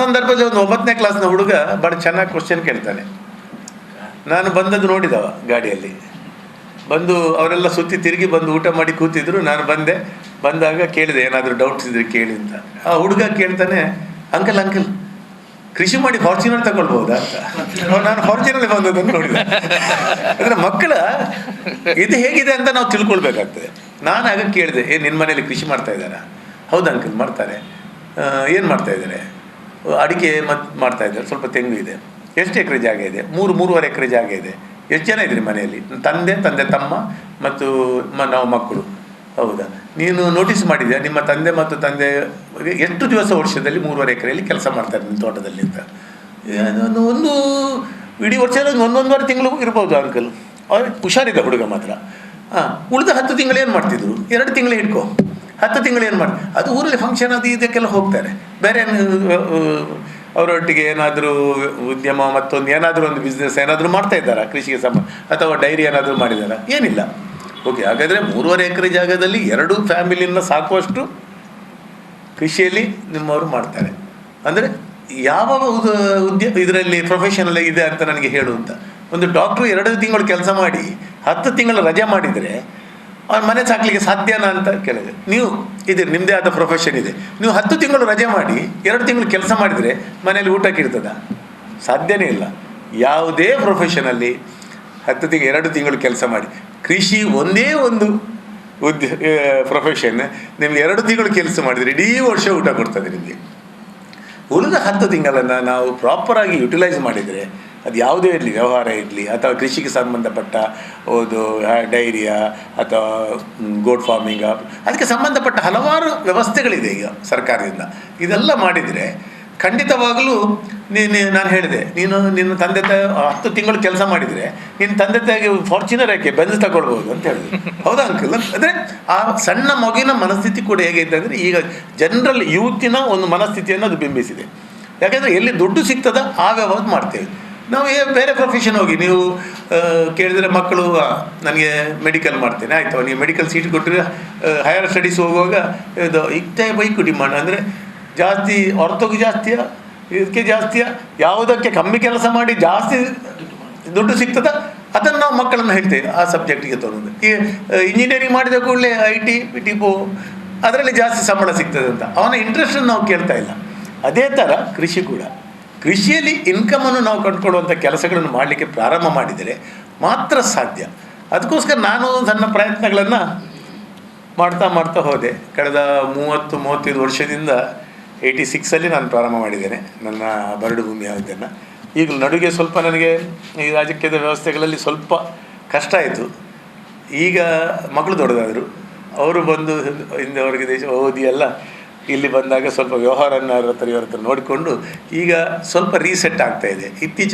ಸಂದರ್ಭದಲ್ಲಿ ಒಂದು ಒಂಬತ್ತನೇ ಕ್ಲಾಸ್ನ ಹುಡುಗ ಭಾಳ ಚೆನ್ನಾಗಿ ಕ್ವಶನ್ ಕೇಳ್ತಾನೆ. ನಾನು ಬಂದದ್ದು ನೋಡಿದವ ಗಾಡಿಯಲ್ಲಿ. ಬಂದು ಅವರೆಲ್ಲ ಸುತ್ತಿ ತಿರುಗಿ ಬಂದು ಊಟ ಮಾಡಿ ಕೂತಿದ್ರು. ನಾನು ಬಂದೆ. ಬಂದಾಗ ಕೇಳಿದೆ, ಏನಾದರೂ ಡೌಟ್ಸ್ ಇದ್ರೆ ಕೇಳಿ ಅಂತ. ಆ ಹುಡುಗ ಕೇಳ್ತಾನೆ ಅಂಕಲ್ ಅಂಕಲ್ ಕೃಷಿ ಮಾಡಿ ಫಾರ್ಚುನರ್ ತಗೊಳ್ಬಹುದಾ ಅಂತ? ನಾನು ಫಾರ್ಚುನರ್ ಬಂದದನ್ನು ನೋಡಿದೆ. ಅಂದ್ರೆ ಮಕ್ಕಳ ಇದು ಹೇಗಿದೆ ಅಂತ ನಾವು ತಿಳ್ಕೊಳ್ಬೇಕಾಗ್ತದೆ. ನಾನು ಆಗ ಕೇಳಿದೆ, ಏ ನಿನ್ನ ಮನೇಲಿ ಕೃಷಿ ಮಾಡ್ತಾ ಇದ್ದಾರಾ? ಹೌದು ಅಂಕಲ್ ಮಾಡ್ತಾರೆ. ಏನು ಮಾಡ್ತಾ ಇದ್ದಾರೆ? ಅಡಿಕೆ ಮತ್ತು ಮಾಡ್ತಾ ಇದ್ದಾರೆ. ಸ್ವಲ್ಪ ತೆಂಗು ಇದೆ. ಎಷ್ಟು ಎಕರೆ ಜಾಗ ಇದೆ? ಮೂರು, ಮೂರುವರೆ ಎಕರೆ ಜಾಗ ಇದೆ. ಎಷ್ಟು ಜನ ಇದ್ದೀರಿ ಮನೆಯಲ್ಲಿ? ತಂದೆ ತಂದೆ, ತಮ್ಮ ಮತ್ತು ಮ, ನಾವು ಮಕ್ಕಳು. ಹೌದಾ? ನೀನು ನೋಟಿಸ್ ಮಾಡಿದ್ಯಾ? ನಿಮ್ಮ ತಂದೆ ಮತ್ತು ತಂದೆ ಎಷ್ಟು ದಿವಸ ವರ್ಷದಲ್ಲಿ ಮೂರುವರೆ ಎಕರೆಯಲ್ಲಿ ಕೆಲಸ ಮಾಡ್ತಾರೆ ನಿಮ್ಮ ತೋಟದಲ್ಲಿ ಅಂತ? ಒಂದು ಇಡೀ ವರ್ಷದಲ್ಲಿ ಒಂದು ಒಂದೊಂದುವರೆ ತಿಂಗಳು ಇರ್ಬೋದು ಅಂಕಲ್ ಅವ್ರು ಹುಷಾರಿದ್ದ ಹುಡುಗ ಮಾತ್ರ. ಹಾಂ, ಉಳಿದ ಹತ್ತು ತಿಂಗಳು ಏನು ಮಾಡ್ತಿದ್ರು? ಎರಡು ತಿಂಗಳು ಇಟ್ಕೋ ಹತ್ತು ತಿಂಗಳು ಏನು ಮಾಡಿ ಅದು ಊರಲ್ಲಿ ಫಂಕ್ಷನ್ ಅದು ಇದಕ್ಕೆಲ್ಲ ಹೋಗ್ತಾರೆ. ಬೇರೆ ಅವರೊಟ್ಟಿಗೆ ಏನಾದರೂ ಉದ್ಯಮ ಮತ್ತೊಂದು ಏನಾದರೂ ಒಂದು ಬಿಸ್ನೆಸ್ ಏನಾದರೂ ಮಾಡ್ತಾ ಇದ್ದಾರಾ? ಕೃಷಿಗೆ ಸಂಬಂಧ, ಅಥವಾ ಡೈರಿ ಏನಾದರೂ ಮಾಡಿದಾರಾ ಏನಿಲ್ಲ. ಓಕೆ ಹಾಗಾದರೆ ಮೂರುವರೆ ಎಕರೆ ಜಾಗದಲ್ಲಿ ಎರಡು ಫ್ಯಾಮಿಲಿನ ಸಾಕುವಷ್ಟು ಕೃಷಿಯಲ್ಲಿ ನಿಮ್ಮವರು ಮಾಡ್ತಾರೆ. ಅಂದರೆ ಯಾವ ಉದ- ಉದ್ಯ, ಇದರಲ್ಲಿ ಪ್ರೊಫೆಷನಲ್ ಇದೆ ಅಂತ ನನಗೆ ಹೇಳು ಅಂತ. ಒಂದು ಡಾಕ್ಟ್ರು ಎರಡು ತಿಂಗಳು ಕೆಲಸ ಮಾಡಿ, ಹತ್ತು ತಿಂಗಳು ರಜೆ ಮಾಡಿದರೆ ಅವ್ನ ಮನೆ ಸಾಕ್ಲಿಕ್ಕೆ ಸಾಧ್ಯನಾ ಅಂತ ಕೇಳಿದೆ. ನೀವು ಇದೆ ನಿಮ್ಮದೇ ಆದ ಪ್ರೊಫೆಷನ್ ಇದೆ. ನೀವು ಹತ್ತು ತಿಂಗಳು ರಜೆ ಮಾಡಿ, ಎರಡು ತಿಂಗಳು ಕೆಲಸ ಮಾಡಿದರೆ ಮನೇಲಿ ಊಟಕ್ಕೆ ಇರ್ತದ ಸಾಧ್ಯನೇ ಇಲ್ಲ. ಯಾವುದೇ ಪ್ರೊಫೆಷನಲ್ಲಿ ಹತ್ತು ತಿಂಗಳು ಎರಡು ತಿಂಗಳು ಕೆಲಸ ಮಾಡಿ. ಕೃಷಿ ಒಂದೇ ಒಂದು ಉದ್ಯ ಪ್ರೊಫೆಷನ್ ನಿಮ್ಗೆ ಎರಡು ತಿಂಗಳು ಕೆಲಸ ಮಾಡಿದರೆ ಇಡೀ ವರ್ಷ ಊಟ ಕೊಡ್ತದೆ ನಿಮಗೆ. ಉಳಿದ ಹತ್ತು ತಿಂಗಳನ್ನು ನಾವು ಪ್ರಾಪರಾಗಿ ಯುಟಿಲೈಸ್ ಮಾಡಿದರೆ ಅದು ಯಾವುದೇ ಇರಲಿ, ವ್ಯವಹಾರ ಇರಲಿ, ಅಥವಾ ಕೃಷಿಗೆ ಸಂಬಂಧಪಟ್ಟ ಒಂದು ಡೈರಿಯಾ, ಅಥವಾ ಗೋಡ್ ಫಾರ್ಮಿಂಗ ಅದಕ್ಕೆ ಸಂಬಂಧಪಟ್ಟ ಹಲವಾರು ವ್ಯವಸ್ಥೆಗಳಿದೆ ಈಗ ಸರ್ಕಾರದಿಂದ. ಇದೆಲ್ಲ ಮಾಡಿದರೆ ಖಂಡಿತವಾಗಲೂ ನೀನು ನಾನು ಹೇಳಿದೆ, ನೀನು, ನಿನ್ನ ತಂದೆ ತಾಯಿ ಹತ್ತು ತಿಂಗಳು ಕೆಲಸ ಮಾಡಿದರೆ ನಿನ್ನ ತಂದೆ ತಾಯಿಗೆ ಫಾರ್ಚುನರ್ ಯಾಕೆ ಬೆಂದು ತಗೊಳ್ಬೋದು ಅಂತ ಹೇಳಿದೆ. ಹೌದಾ ಅಂಕಲ್? ಅಂದರೆ ಆ ಸಣ್ಣ ಮಗುವಿನ ಮನಸ್ಥಿತಿ ಕೂಡ ಹೇಗಿದೆ ಅಂದರೆ ಈಗ ಜನರಲ್ ಯೂತಿನ ಒಂದು ಮನಸ್ಥಿತಿಯನ್ನು ಅದು ಬಿಂಬಿಸಿದೆ. ಯಾಕೆಂದರೆ ಎಲ್ಲಿ ದುಡ್ಡು ಸಿಗ್ತದ ಆ ವ್ಯವಹಾರ ಮಾಡ್ತೇವೆ. ನಾವು ಬೇರೆ ಪ್ರೊಫೆಷನ್ ಹೋಗಿ, ನೀವು ಕೇಳಿದರೆ ಮಕ್ಕಳು ನನಗೆ ಮೆಡಿಕಲ್ ಮಾಡ್ತೇನೆ, ಆಯಿತು ನೀವು ಮೆಡಿಕಲ್ ಸೀಟ್ ಕೊಟ್ಟರೆ ಹೈಯರ್ ಸ್ಟಡೀಸ್ ಹೋಗುವಾಗ, ಇದು ಇಷ್ಟೇ ಬೈಕು ಡಿಮಾಂಡ್ ಅಂದರೆ ಜಾಸ್ತಿ ಹೊರತೋಗಿ ಜಾಸ್ತಿಯಾ, ಇದಕ್ಕೆ ಜಾಸ್ತಿಯಾ, ಯಾವುದಕ್ಕೆ ಕಮ್ಮಿ ಕೆಲಸ ಮಾಡಿ ಜಾಸ್ತಿ ದುಡ್ಡು ಸಿಗ್ತದ, ಅದನ್ನು ನಾವು ಮಕ್ಕಳನ್ನು ಹೇಳ್ತೇವೆ, ಆ ಸಬ್ಜೆಕ್ಟಿಗೆ ತೊಗೊಂಡು. ಈ ಇಂಜಿನಿಯರಿಂಗ್ ಮಾಡಿದ ಕೂಡಲೇ ಐ ಟಿ ಟಿಪೋ ಅದರಲ್ಲಿ ಜಾಸ್ತಿ ಸಂಬಳ ಸಿಗ್ತದೆ ಅಂತ. ಅವನ ಇಂಟ್ರೆಸ್ಟನ್ನು ನಾವು ಕೇಳ್ತಾ ಇಲ್ಲ. ಅದೇ ಥರ ಕೃಷಿ ಕೂಡ. ಕೃಷಿಯಲ್ಲಿ ಇನ್ಕಮನ್ನು ನಾವು ಕಂಡುಕೊಳ್ಳುವಂಥ ಕೆಲಸಗಳನ್ನು ಮಾಡಲಿಕ್ಕೆ ಪ್ರಾರಂಭ ಮಾಡಿದರೆ ಮಾತ್ರ ಸಾಧ್ಯ. ಅದಕ್ಕೋಸ್ಕರ ನಾನು ನನ್ನ ಪ್ರಯತ್ನಗಳನ್ನು ಮಾಡ್ತಾ ಮಾಡ್ತಾ ಹೋದೆ. ಕಳೆದ ಮೂವತ್ತು, ಮೂವತ್ತೈದು ವರ್ಷದಿಂದ ಏಯ್ಟಿ ಸಿಕ್ಸಲ್ಲಿ ನಾನು ಪ್ರಾರಂಭ ಮಾಡಿದ್ದೇನೆ. ನನ್ನ ಬರಡು ಭೂಮಿ ಯಾವುದನ್ನು ಈಗ ನಡುಗೆ ಸ್ವಲ್ಪ ನನಗೆ ಈ ರಾಜಕೀಯದ ವ್ಯವಸ್ಥೆಗಳಲ್ಲಿ ಸ್ವಲ್ಪ ಕಷ್ಟ ಆಯಿತು. ಈಗ ಮಕ್ಕಳು ದೊಡ್ಡದಾದರು. ಅವರು ಬಂದು ಹಿಂದೆ ಹೊರಗೆ ದೇಶ ಓದಿ ಎಲ್ಲ ಇಲ್ಲಿ ಬಂದಾಗ ಸ್ವಲ್ಪ ವ್ಯವಹಾರನ ಇವ್ರ ಹತ್ರ ನೋಡಿಕೊಂಡು ಈಗ ಸ್ವಲ್ಪ ರೀಸೆಟ್ ಆಗ್ತಾ ಇದೆ. ಇತ್ತೀಚೆಗೆ